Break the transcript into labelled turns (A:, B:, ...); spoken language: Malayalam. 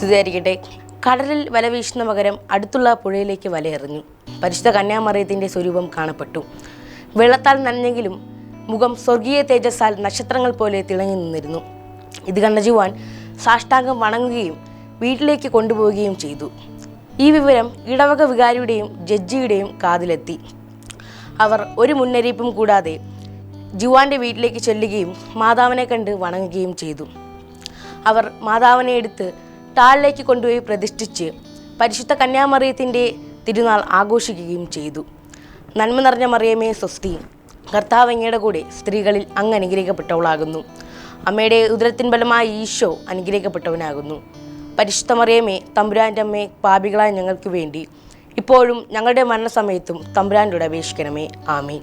A: സ്തുതിയായിരിക്കട്ടെ കടലിൽ വല വീശുന്ന പകരം അടുത്തുള്ള പുഴയിലേക്ക് വലയെറിഞ്ഞു. പരിശുദ്ധ കന്യാമറിയത്തിന്റെ സ്വരൂപം കാണപ്പെട്ടു. വെള്ളത്താൽ നനഞ്ഞെങ്കിലും മുഖം സ്വർഗീയ തേജസ്സാൽ നക്ഷത്രങ്ങൾ പോലെ തിളങ്ങി നിന്നിരുന്നു. ഇത് കണ്ട ജുവാൻ സാഷ്ടാംഗം വണങ്ങുകയും വീട്ടിലേക്ക് കൊണ്ടുപോവുകയും ചെയ്തു. ഈ വിവരം ഇടവക വികാരിയുടെയും ജഡ്ജിയുടെയും കാതിലെത്തി. അവർ ഒരു മുന്നറിയിപ്പും കൂടാതെ ജുവാന്റെ വീട്ടിലേക്ക് ചെല്ലുകയും മാതാവിനെ കണ്ട് വണങ്ങുകയും ചെയ്തു. അവർ മാതാവിനെ എടുത്ത് ടാളിലേക്ക് കൊണ്ടുപോയി പ്രതിഷ്ഠിച്ച് പരിശുദ്ധ കന്യാമറിയത്തിന്റെ തിരുനാൾ ആഘോഷിക്കുകയും ചെയ്തു. നന്മ നിറഞ്ഞ മറിയമേ സ്വസ്തി കർത്താവങ്ങയുടെ കൂടെ സ്ത്രീകളിൽ അങ്ങ് അനുഗ്രഹിക്കപ്പെട്ടവളാകുന്നു. അമ്മയുടെ ഉദരത്തിൻ ബലമായ ഈശോ അനുഗ്രഹിക്കപ്പെട്ടവനാകുന്നു. പരിശുദ്ധ മറിയമേ തമ്പുരാന്റെ അമ്മേ പാപികളായ ഞങ്ങൾക്ക് വേണ്ടി ഇപ്പോഴും ഞങ്ങളുടെ മരണസമയത്തും തമ്പുരാന്റെ അപേക്ഷിക്കണമേ. ആമീൻ.